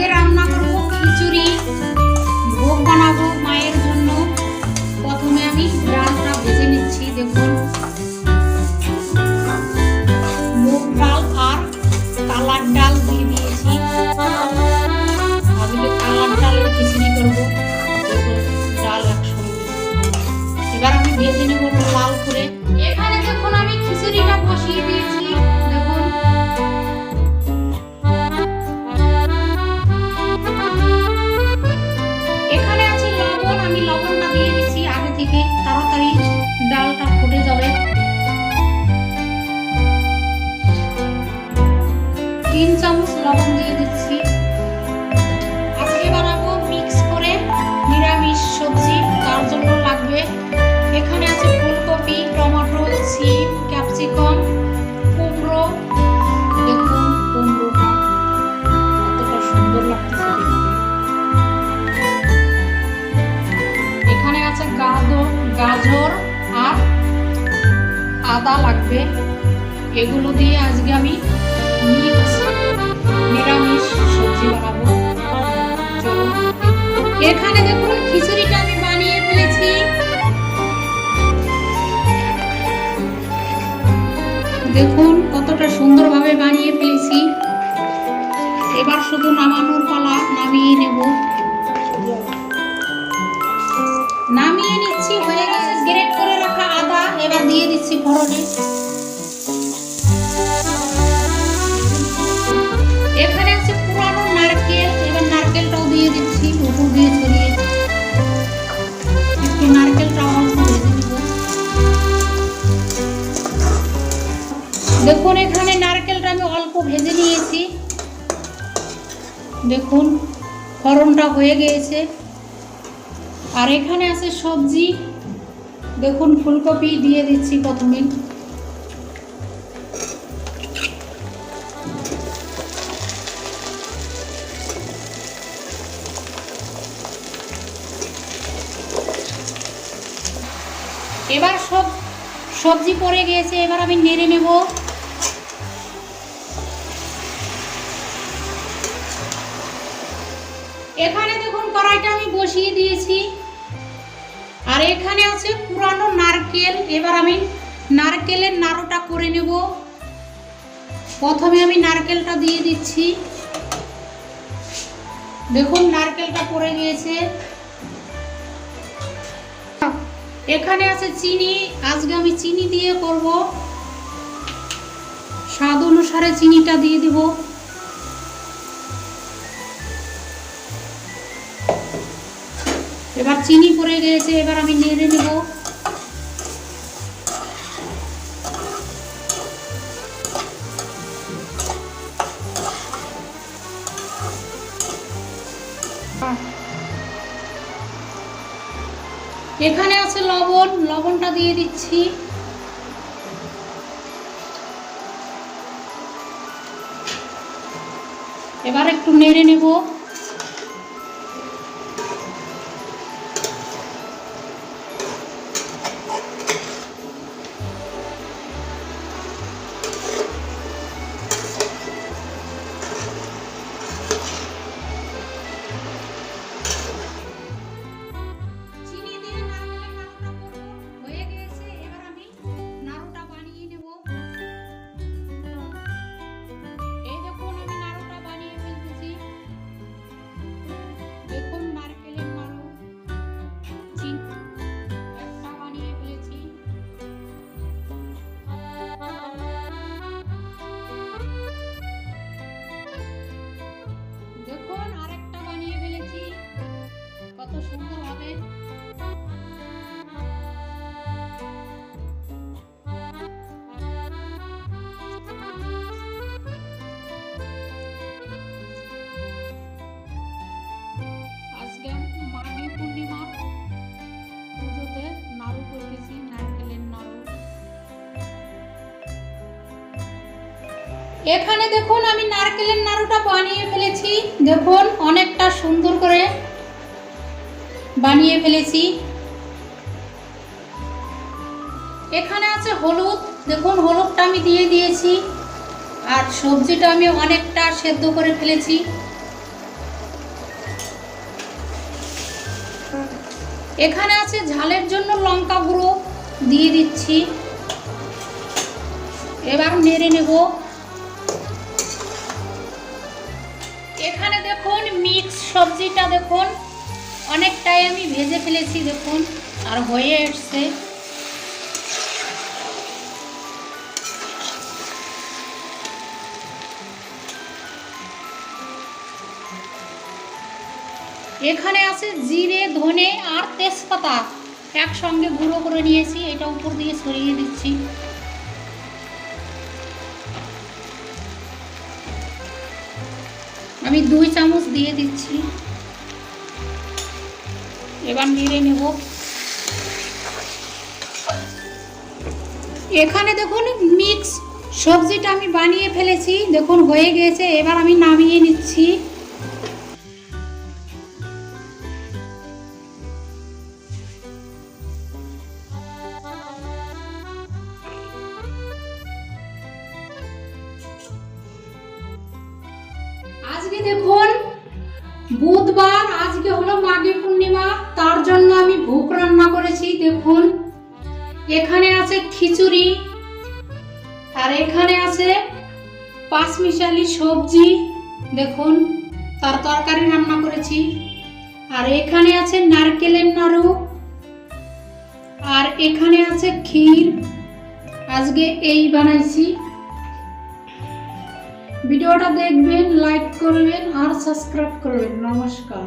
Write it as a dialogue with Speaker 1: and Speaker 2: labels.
Speaker 1: আজকে রান্না চামচ লবণ দিয়ে দিচ্ছি। আজকে বানাবো মিক্স করে নিরামিষ সবজি, তার জন্য লাগবে এখানে আছে ফুলকপি, টমেটো, সিম, ক্যাপসিকাম, কুমড়ো, দেখুন কুমড়োটা কতটা সুন্দর লাগতেছে এখানে আছে গাজর আর আদা লাগবে। এগুলো দিয়ে আজকে আমি মিক্স এখানে দেখুন খিচুড়িটা আমি বানিয়ে কতটা সুন্দরভাবে বানিয়ে ফেলেছি। এবার শুধু নামানোর পালা নামিয়ে নেব। নামিয়ে নিচ্ছি, হয়ে গেছে, গ্রেট করে রাখা আদা। এবার দিয়ে দিচ্ছি ফোড়নে। দেখুন, এখানে নারকেলটা আমি অল্প ভেজে নিয়েছি। দেখুন, ফোড়নটা হয়ে গিয়েছে আর এখানে আছে সবজি। দেখুন, ফুলকপি দিয়ে দিচ্ছি প্রথমে। এবার সব সবজি পড়ে গিয়েছে এবার আমি নেড়ে নেব। এখানে দেখুন কড়াইটা আমি বসিয়ে দিয়েছি। আর এখানে আছে পুরানো নারকেল। এবার আমি নারকেলের নাড়ুটা করে নেব। প্রথমে আমি নারকেলটা দিয়ে দিচ্ছি। দেখুন নারকেলটা পড়ে গিয়েছে। এখানে আছে চিনি। আজকে আমি চিনি দিয়ে করব। স্বাদ অনুসারে চিনিটা দিয়ে দিব। এবার চিনি পড়ে গিয়েছে এবার আমি নেড়ে নেব। এখানে আছে লবণ, লবণটা দিয়ে দিচ্ছি। এবার একটু নেড়ে নেব। নারকেলের নাড়ু এখানে দেখুন আমি নারকেলের নাড়ুটা বানিয়ে ফেলেছি। দেখুন অনেকটা সুন্দর করে বানিয়ে ফেলেছি। এখানে আছে হলুদ। দেখুন, হলুদটা আমি দিয়ে দিয়েছি। আর সবজিটা আমি অনেকটা সেদ্ধ করে ফেলেছি। এখানে আছে ঝালের জন্য লঙ্কা গুঁড়ো দিয়ে দিচ্ছি। এবার নেড়ে নেব। এখানে দেখুন, মিক্স সবজিটা দেখুন অনেক ভেজে ফেলেছি, দেখুন, আর হয়ে এসছে। এখানে আছে জিরে, ধনে আর তেজপাতা। একসঙ্গে গুঁড়ো করে নিয়েছি, এটা উপর দিয়ে সরিয়ে দিচ্ছি। আমি দুই চামচ দিয়ে দিচ্ছি। এবার নেড়ে নেব। এখানে দেখুন মিক্স সবজিটা আমি বানিয়ে ফেলেছি। দেখুন হয়ে গেছে এবার আমি নামিয়ে নিচ্ছি। আজকে দেখুন বুধবার আজকে হলো মাঘী পূর্ণিমা, তার জন্য আমি ভোগ রান্না করেছি, দেখুন। এখানে আছে খিচুড়ি, আর এখানে আছে পাঁচমিশালি সবজি, দেখুন, তার তরকারি রান্না করেছি। আর এখানে আছে নারকেলের নাড়ু, আর এখানে আছে ক্ষীর। আজকে এই বানাইছি। ভিডিওটা দেখবেন লাইক করবেন আর সাবস্ক্রাইব করবেন। নমস্কার।